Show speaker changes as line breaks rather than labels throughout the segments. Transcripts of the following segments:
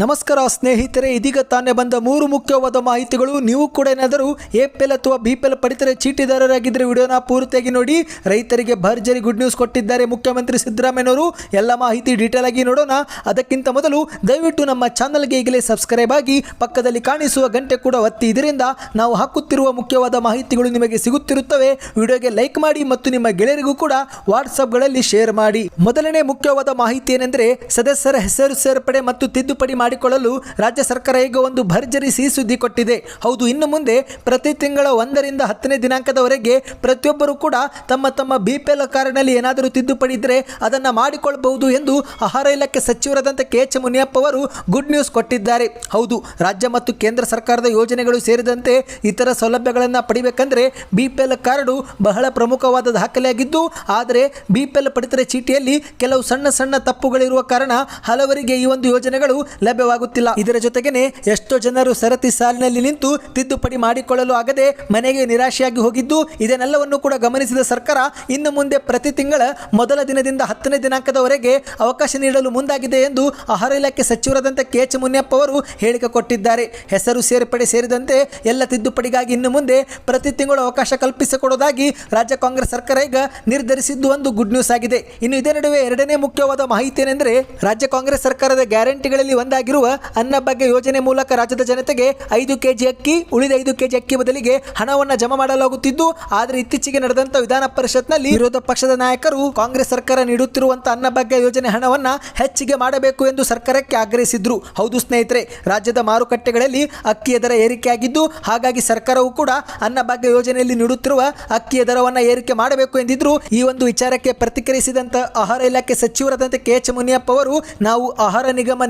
ನಮಸ್ಕಾರ ಸ್ನೇಹಿತರೆ, ಇದೀಗ ತಾನೇ ಬಂದ ಮೂರು ಮುಖ್ಯವಾದ ಮಾಹಿತಿಗಳು. ನೀವು ಕೂಡ ಏನಾದರೂ ಎ ಅಥವಾ ಬಿ ಪಿ ಎಲ್ ಪಡಿತರ ಚೀಟಿದಾರರಾಗಿದ್ದರೆ ವಿಡಿಯೋನ ಪೂರ್ತಿಯಾಗಿ ನೋಡಿ. ರೈತರಿಗೆ ಭರ್ಜರಿ ಗುಡ್ ನ್ಯೂಸ್ ಕೊಟ್ಟಿದ್ದಾರೆ ಮುಖ್ಯಮಂತ್ರಿ ಸಿದ್ದರಾಮಯ್ಯನವರು. ಎಲ್ಲ ಮಾಹಿತಿ ಡೀಟೇಲ್ ಆಗಿ ನೋಡೋಣ. ಅದಕ್ಕಿಂತ ಮೊದಲು ದಯವಿಟ್ಟು ನಮ್ಮ ಚಾನಲ್ಗೆ ಈಗಲೇ ಸಬ್ಸ್ಕ್ರೈಬ್ ಆಗಿ, ಪಕ್ಕದಲ್ಲಿ ಕಾಣಿಸುವ ಗಂಟೆ ಕೂಡ ಒತ್ತಿ. ಇದರಿಂದ ನಾವು ಹಾಕುತ್ತಿರುವ ಮುಖ್ಯವಾದ ಮಾಹಿತಿಗಳು ನಿಮಗೆ ಸಿಗುತ್ತಿರುತ್ತವೆ. ವಿಡಿಯೋಗೆ ಲೈಕ್ ಮಾಡಿ ಮತ್ತು ನಿಮ್ಮ ಗೆಳೆಯರಿಗೂ ಕೂಡ ವಾಟ್ಸಪ್ಗಳಲ್ಲಿ ಶೇರ್ ಮಾಡಿ. ಮೊದಲನೇ ಮುಖ್ಯವಾದ ಮಾಹಿತಿ ಏನೆಂದರೆ, ಸದಸ್ಯರ ಹೆಸರು, ಸೇರ್ಪಡೆ ಮತ್ತು ತಿದ್ದುಪಡಿ ಮಾಡಿಕೊಳ್ಳಲು ರಾಜ್ಯ ಸರ್ಕಾರ ಈಗ ಒಂದು ಭರ್ಜರಿ ಸಿಹಿ ಸುದ್ದಿ ಕೊಟ್ಟಿದೆ. ಹೌದು, ಇನ್ನು ಮುಂದೆ ಪ್ರತಿ ತಿಂಗಳ ಒಂದರಿಂದ ಹತ್ತನೇ ದಿನಾಂಕದವರೆಗೆ ಪ್ರತಿಯೊಬ್ಬರು ಕೂಡ ತಮ್ಮ ತಮ್ಮ ಬಿ ಪಿ ಎಲ್ ಕಾರ್ಡ್ನಲ್ಲಿ ಏನಾದರೂ ತಿದ್ದುಪಡಿ ಇದ್ದರೆ ಅದನ್ನು ಮಾಡಿಕೊಳ್ಳಬಹುದು ಎಂದು ಆಹಾರ ಇಲಾಖೆ ಸಚಿವರಾದಂಥ ಕೆ ಎಚ್ ಮುನಿಯಪ್ಪ ಅವರು ಗುಡ್ ನ್ಯೂಸ್ ಕೊಟ್ಟಿದ್ದಾರೆ. ಹೌದು, ರಾಜ್ಯ ಮತ್ತು ಕೇಂದ್ರ ಸರ್ಕಾರದ ಯೋಜನೆಗಳು ಸೇರಿದಂತೆ ಇತರ ಸೌಲಭ್ಯಗಳನ್ನು ಪಡಿಬೇಕಂದ್ರೆ ಬಿ ಪಿ ಎಲ್ ಕಾರ್ಡು ಬಹಳ ಪ್ರಮುಖವಾದ ದಾಖಲೆಯಾಗಿದ್ದು, ಆದರೆ ಬಿ ಪಿ ಎಲ್ ಪಡಿತರ ಚೀಟಿಯಲ್ಲಿ ಕೆಲವು ಸಣ್ಣ ಸಣ್ಣ ತಪ್ಪುಗಳಿರುವ ಕಾರಣ ಹಲವರಿಗೆ ಈ ಒಂದು ಯೋಜನೆಗಳು ಲಭ್ಯವಾಗುತ್ತಿಲ್ಲ. ಇದರ ಜೊತೆಗೇನೆ ಎಷ್ಟೋ ಜನರು ಸರತಿ ಸಾಲಿನಲ್ಲಿ ನಿಂತು ತಿದ್ದುಪಡಿ ಮಾಡಿಕೊಳ್ಳಲು ಆಗದೆ ಮನೆಗೆ ನಿರಾಶೆಯಾಗಿ ಹೋಗಿದ್ದು, ಇದನ್ನೆಲ್ಲವನ್ನು ಕೂಡ ಗಮನಿಸಿದ ಸರ್ಕಾರ ಇನ್ನು ಮುಂದೆ ಪ್ರತಿ ತಿಂಗಳ ಮೊದಲ ದಿನದಿಂದ ಹತ್ತನೇ ದಿನಾಂಕದವರೆಗೆ ಅವಕಾಶ ನೀಡಲು ಮುಂದಾಗಿದೆ ಎಂದು ಆಹಾರ ಇಲಾಖೆ ಸಚಿವರಾದಂಥ ಕೆ ಎಚ್ ಮುನಿಯಪ್ಪ ಅವರು ಹೇಳಿಕೆ ಕೊಟ್ಟಿದ್ದಾರೆ. ಹೆಸರು ಸೇರ್ಪಡೆ ಸೇರಿದಂತೆ ಎಲ್ಲ ತಿದ್ದುಪಡಿಗಾಗಿ ಇನ್ನು ಮುಂದೆ ಪ್ರತಿ ತಿಂಗಳು ಅವಕಾಶ ಕಲ್ಪಿಸಿಕೊಡುವುದಾಗಿ ರಾಜ್ಯ ಕಾಂಗ್ರೆಸ್ ಸರ್ಕಾರ ಈಗ ನಿರ್ಧರಿಸಿದ್ದು ಒಂದು ಗುಡ್ ನ್ಯೂಸ್ ಆಗಿದೆ. ಇನ್ನು ಇದೇ ನಡುವೆ ಎರಡನೇ ಮುಖ್ಯವಾದ ಮಾಹಿತಿ ಏನೆಂದರೆ, ರಾಜ್ಯ ಕಾಂಗ್ರೆಸ್ ಸರ್ಕಾರದ ಗ್ಯಾರಂಟಿಗಳಲ್ಲಿ ಒಂದಾಗಿರುವ ಬಗ್ಗೆ ಯೋಜನೆ ಮೂಲಕ ರಾಜ್ಯದ ಜನತೆಗೆ ಐದು ಕೆಜಿ ಅಕ್ಕಿ, ಉಳಿದ ಐದು ಕೆಜಿ ಅಕ್ಕಿ ಬದಲಿಗೆ ಹಣವನ್ನು ಜಮಾ ಮಾಡಲಾಗುತ್ತಿದ್ದು, ಆದರೆ ಇತ್ತೀಚೆಗೆ ನಡೆದಂತ ವಿಧಾನ ಪರಿಷತ್ನಲ್ಲಿ ವಿರೋಧ ಪಕ್ಷದ ನಾಯಕರು ಕಾಂಗ್ರೆಸ್ ಸರ್ಕಾರ ನೀಡುತ್ತಿರುವಂತಹ ಅನ್ನಭಾಗ್ಯ ಯೋಜನೆ ಹಣವನ್ನ ಹೆಚ್ಚಿಗೆ ಮಾಡಬೇಕು ಎಂದು ಸರ್ಕಾರಕ್ಕೆ ಆಗ್ರಹಿಸಿದ್ರು. ಹೌದು ಸ್ನೇಹಿತರೆ, ರಾಜ್ಯದ ಮಾರುಕಟ್ಟೆಗಳಲ್ಲಿ ಅಕ್ಕಿಯ ದರ ಏರಿಕೆಯಾಗಿದ್ದು, ಹಾಗಾಗಿ ಸರ್ಕಾರವು ಕೂಡ ಅನ್ನಭಾಗ್ಯ ಯೋಜನೆಯಲ್ಲಿ ನೀಡುತ್ತಿರುವ ಅಕ್ಕಿಯ ದರವನ್ನ ಏರಿಕೆ ಮಾಡಬೇಕು ಎಂದಿದ್ರು ಈ ಒಂದು ವಿಚಾರಕ್ಕೆ ಪ್ರತಿಕ್ರಿಯಿಸಿದಂತ ಆಹಾರ ಇಲಾಖೆ ಸಚಿವರಾದಂತೆ ಕೆ ಮುನಿಯಪ್ಪ ಅವರು ನಾವು ಆಹಾರ ನಿಗಮ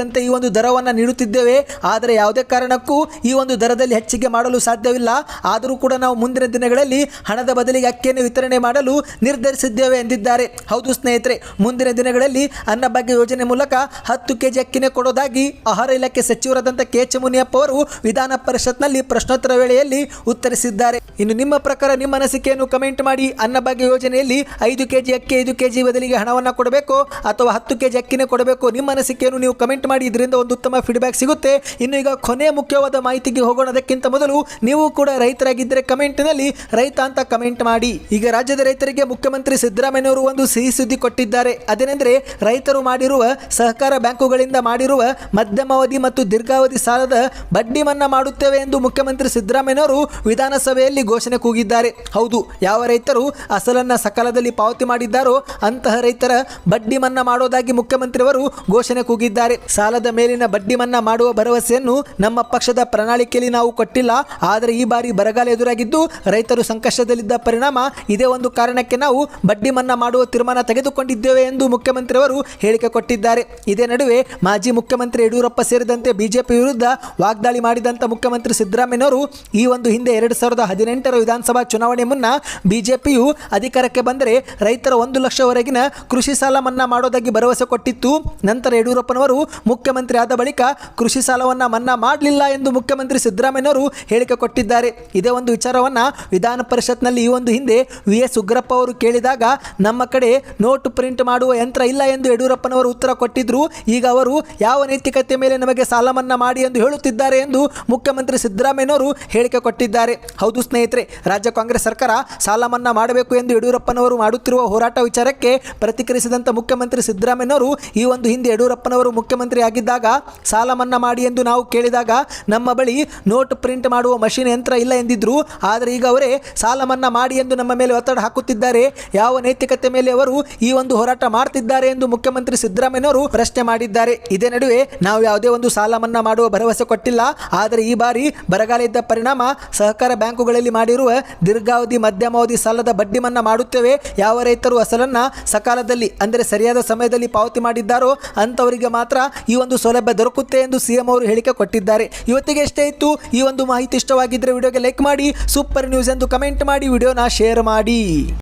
ನಿಗದಿಪಡಿಸಿದಂತೆ ಈ ಒಂದು ದರವನ್ನು ನೀಡುತ್ತಿದ್ದೇವೆ. ಆದರೆ ಯಾವುದೇ ಕಾರಣಕ್ಕೂ ಈ ಒಂದು ದರದಲ್ಲಿ ಹೆಚ್ಚಿಗೆ ಮಾಡಲು ಸಾಧ್ಯವಿಲ್ಲ. ಆದರೂ ಕೂಡ ನಾವು ಮುಂದಿನ ದಿನಗಳಲ್ಲಿ ಹಣದ ಬದಲಿಗೆ ಅಕ್ಕಿಯನ್ನು ವಿತರಣೆ ಮಾಡಲು ನಿರ್ಧರಿಸಿದ್ದೇವೆ ಎಂದಿದ್ದಾರೆ. ಹೌದು ಸ್ನೇಹಿತರೆ, ಮುಂದಿನ ದಿನಗಳಲ್ಲಿ ಅನ್ನಭಾಗ್ಯ ಯೋಜನೆ ಮೂಲಕ ಹತ್ತು ಕೆಜಿ ಅಕ್ಕಿನೇ ಕೊಡೋದಾಗಿ ಆಹಾರ ಇಲಾಖೆ ಸಚಿವರಾದಂಥ ಕೆ ಎಚ್ ಮುನಿಯಪ್ಪ ಅವರು ವಿಧಾನ ಪರಿಷತ್ನಲ್ಲಿ ಪ್ರಶ್ನೋತ್ತರ ವೇಳೆಯಲ್ಲಿ ಉತ್ತರಿಸಿದ್ದಾರೆ. ಇನ್ನು ನಿಮ್ಮ ಪ್ರಕಾರ ನಿಮ್ಮ ಅನಿಸಿಕೆಯನ್ನು ಕಮೆಂಟ್ ಮಾಡಿ ಅನ್ನಭಾಗ್ಯ ಯೋಜನೆಯಲ್ಲಿ ಐದು ಕೆಜಿ ಅಕ್ಕಿ, ಐದು ಕೆಜಿ ಬದಲಿಗೆ ಹಣವನ್ನು ಕೊಡಬೇಕು ಅಥವಾ ಹತ್ತು ಕೆಜಿ ಅಕ್ಕಿನೇ ಕೊಡಬೇಕು ನಿಮ್ಮ ಅನಿಸಿಕೆಯನ್ನು ನೀವು ಕಮೆಂಟ್ ಮಾಡಿ, ಇದರಿಂದ ಒಂದು ಉತ್ತಮ ಫೀಡ್ಬ್ಯಾಕ್ ಸಿಗುತ್ತೆ. ಇನ್ನು ಈಗ ಕೊನೆಯ ಮುಖ್ಯವಾದ ಮಾಹಿತಿಗೆ ಹೋಗೋಣ ಅದಕ್ಕಿಂತ ಮೊದಲು ನೀವು ಕೂಡ ರೈತರಾಗಿದ್ದರೆ ಕಮೆಂಟ್ನಲ್ಲಿ ರೈತ ಅಂತ ಕಮೆಂಟ್ ಮಾಡಿ. ಈಗ ರಾಜ್ಯದ ರೈತರಿಗೆ ಮುಖ್ಯಮಂತ್ರಿ ಸಿದ್ದರಾಮಯ್ಯನವರು ಒಂದು ಸಿಹಿ ಸುದ್ದಿ ಕೊಟ್ಟಿದ್ದಾರೆ. ಅದೇನೆಂದರೆ ರೈತರು ಮಾಡಿರುವ ಸಹಕಾರ ಬ್ಯಾಂಕುಗಳಿಂದ ಮಾಡಿರುವ ಮಧ್ಯಮಾವಧಿ ಮತ್ತು ದೀರ್ಘಾವಧಿ ಸಾಲದ ಬಡ್ಡಿ ಮನ್ನಾ ಮಾಡುತ್ತೇವೆ ಎಂದು ಮುಖ್ಯಮಂತ್ರಿ ಸಿದ್ದರಾಮಯ್ಯವರು ವಿಧಾನಸಭೆಯಲ್ಲಿ ಘೋಷಣೆ ಕೂಗಿದ್ದಾರೆ. ಹೌದು, ಯಾವ ರೈತರು ಅಸಲನ್ನ ಸಕಾಲದಲ್ಲಿ ಪಾವತಿ ಮಾಡಿದ್ದಾರೋ ಅಂತಹ ರೈತರ ಬಡ್ಡಿ ಮನ್ನಾ ಮಾಡೋದಾಗಿ ಮುಖ್ಯಮಂತ್ರಿಯವರು ಘೋಷಣೆ ಕೂಗಿದ್ದಾರೆ. ಸಾಲದ ಮೇಲಿನ ಬಡ್ಡಿ ಮನ್ನಾ ಮಾಡುವ ಭರವಸೆಯನ್ನು ನಮ್ಮ ಪಕ್ಷದ ಪ್ರಣಾಳಿಕೆಯಲ್ಲಿ ನಾವು ಕೊಟ್ಟಿಲ್ಲ. ಆದರೆ ಈ ಬಾರಿ ಬರಗಾಲ ಎದುರಾಗಿದ್ದು ರೈತರು ಸಂಕಷ್ಟದಲ್ಲಿದ್ದ ಪರಿಣಾಮ ಇದೇ ಒಂದು ಕಾರಣಕ್ಕೆ ನಾವು ಬಡ್ಡಿ ಮನ್ನಾ ಮಾಡುವ ತೀರ್ಮಾನ ತೆಗೆದುಕೊಂಡಿದ್ದೇವೆ ಎಂದು ಮುಖ್ಯಮಂತ್ರಿಯವರು ಹೇಳಿಕೆ ಕೊಟ್ಟಿದ್ದಾರೆ. ಇದೇ ನಡುವೆ ಮಾಜಿ ಮುಖ್ಯಮಂತ್ರಿ ಯಡಿಯೂರಪ್ಪ ಸೇರಿದಂತೆ ಬಿಜೆಪಿ ವಿರುದ್ಧ ವಾಗ್ದಾಳಿ ಮಾಡಿದಂಥ ಮುಖ್ಯಮಂತ್ರಿ ಸಿದ್ದರಾಮಯ್ಯನವರು ಈ ಒಂದು ಹಿಂದೆ ಎರಡು ಸಾವಿರದ ಹದಿನೆಂಟರ ವಿಧಾನಸಭಾ ಚುನಾವಣೆ ಮುನ್ನ ಬಿಜೆಪಿಯು ಅಧಿಕಾರಕ್ಕೆ ಬಂದರೆ ರೈತರ ಒಂದು ಲಕ್ಷವರೆಗಿನ ಕೃಷಿ ಸಾಲ ಮನ್ನಾ ಮಾಡೋದಾಗಿ ಭರವಸೆ ಕೊಟ್ಟಿತ್ತು. ನಂತರ ಯಡಿಯೂರಪ್ಪನವರು ಮುಖ್ಯಮಂತ್ರಿ ಆದ ಬಳಿಕ ಕೃಷಿ ಸಾಲವನ್ನು ಮನ್ನಾ ಮಾಡಲಿಲ್ಲ ಎಂದು ಮುಖ್ಯಮಂತ್ರಿ ಸಿದ್ದರಾಮಯ್ಯನವರು ಹೇಳಿಕೆ ಕೊಟ್ಟಿದ್ದಾರೆ. ಇದೇ ಒಂದು ವಿಚಾರವನ್ನು ವಿಧಾನ ಪರಿಷತ್ನಲ್ಲಿ ಈ ಒಂದು ಹಿಂದೆ ವಿ. ಎಸ್. ಉಗ್ರಪ್ಪ ಅವರು ಕೇಳಿದಾಗ ನಮ್ಮ ಕಡೆ ನೋಟು ಪ್ರಿಂಟ್ ಮಾಡುವ ಯಂತ್ರ ಇಲ್ಲ ಎಂದು ಯಡಿಯೂರಪ್ಪನವರು ಉತ್ತರ ಕೊಟ್ಟಿದ್ರು. ಈಗ ಅವರು ಯಾವ ನೈತಿಕತೆ ಮೇಲೆ ನಮಗೆ ಸಾಲ ಮನ್ನಾ ಮಾಡಿ ಎಂದು ಹೇಳುತ್ತಿದ್ದಾರೆ ಎಂದು ಮುಖ್ಯಮಂತ್ರಿ ಸಿದ್ದರಾಮಯ್ಯನವರು ಹೇಳಿಕೆ ಕೊಟ್ಟಿದ್ದಾರೆ. ಹೌದು ಸ್ನೇಹಿತರೆ ರಾಜ್ಯ ಕಾಂಗ್ರೆಸ್ ಸರ್ಕಾರ ಸಾಲ ಮನ್ನಾ ಮಾಡಬೇಕು ಎಂದು ಯಡಿಯೂರಪ್ಪನವರು ಮಾಡುತ್ತಿರುವ ಹೋರಾಟ ವಿಚಾರಕ್ಕೆ ಪ್ರತಿಕ್ರಿಯಿಸಿದಂಥ ಮುಖ್ಯಮಂತ್ರಿ ಸಿದ್ದರಾಮಯ್ಯನವರು ಈ ಒಂದು ಹಿಂದೆ ಯಡಿಯೂರಪ್ಪನವರು ಮುಖ್ಯಮಂತ್ರಿ ಆಗಿದ್ದಾಗ ಸಾಲ ಮನ್ನಾ ಮಾಡಿ ಎಂದು ನಾವು ಕೇಳಿದಾಗ ನಮ್ಮ ಬಳಿ ನೋಟ್ ಪ್ರಿಂಟ್ ಮಾಡುವ ಮಷಿನ್ ಯಂತ್ರ ಇಲ್ಲ ಎಂದಿದ್ರು. ಆದರೆ ಈಗ ಅವರೇ ಸಾಲ ಮನ್ನಾ ಮಾಡಿ ಎಂದು ನಮ್ಮ ಮೇಲೆ ಒತ್ತಡ ಹಾಕುತ್ತಿದ್ದಾರೆ. ಯಾವ ನೈತಿಕತೆ ಮೇಲೆ ಅವರು ಈ ಒಂದು ಹೋರಾಟ ಮಾಡ್ತಿದ್ದಾರೆ ಎಂದು ಮುಖ್ಯಮಂತ್ರಿ ಸಿದ್ದರಾಮಯ್ಯನವರು ಪ್ರಶ್ನೆ ಮಾಡಿದ್ದಾರೆ. ಇದೇ ನಡುವೆ ನಾವು ಯಾವುದೇ ಒಂದು ಸಾಲ ಮನ್ನಾ ಮಾಡುವ ಭರವಸೆ ಕೊಟ್ಟಿಲ್ಲ. ಆದರೆ ಈ ಬಾರಿ ಬರಗಾಲ ಇದ್ದ ಪರಿಣಾಮ ಸಹಕಾರ ಬ್ಯಾಂಕುಗಳಲ್ಲಿ ಮಾಡಿರುವ ದೀರ್ಘಾವಧಿ, ಮಧ್ಯಮಾವಧಿ ಸಾಲದ ಬಡ್ಡಿ ಮನ್ನಾ ಮಾಡುತ್ತೇವೆ. ಯಾವ ರೈತರು ಅಸಲನ್ನು ಸಕಾಲದಲ್ಲಿ, ಅಂದರೆ ಸರಿಯಾದ ಸಮಯದಲ್ಲಿ ಪಾವತಿ ಮಾಡಿದ್ದಾರೋ ಅಂಥವರಿಗೆ ಮಾತ್ರ ಈ ಒಂದು ಸೌಲಭ್ಯ ದೊರಕುತ್ತೆ ಎಂದು ಸಿಎಂ ಅವರು ಹೇಳಿಕೆ ಕೊಟ್ಟಿದ್ದಾರೆ. ಇವತ್ತಿಗೆ ಎಷ್ಟೇ ಇತ್ತು. ಈ ಒಂದು ಮಾಹಿತಿ ಇಷ್ಟವಾಗಿದ್ದರೆ ವಿಡಿಯೋಗೆ ಲೈಕ್ ಮಾಡಿ, ಸೂಪರ್ ನ್ಯೂಸ್ ಎಂದು ಕಮೆಂಟ್ ಮಾಡಿ, ವಿಡಿಯೋನ ಶೇರ್ ಮಾಡಿ.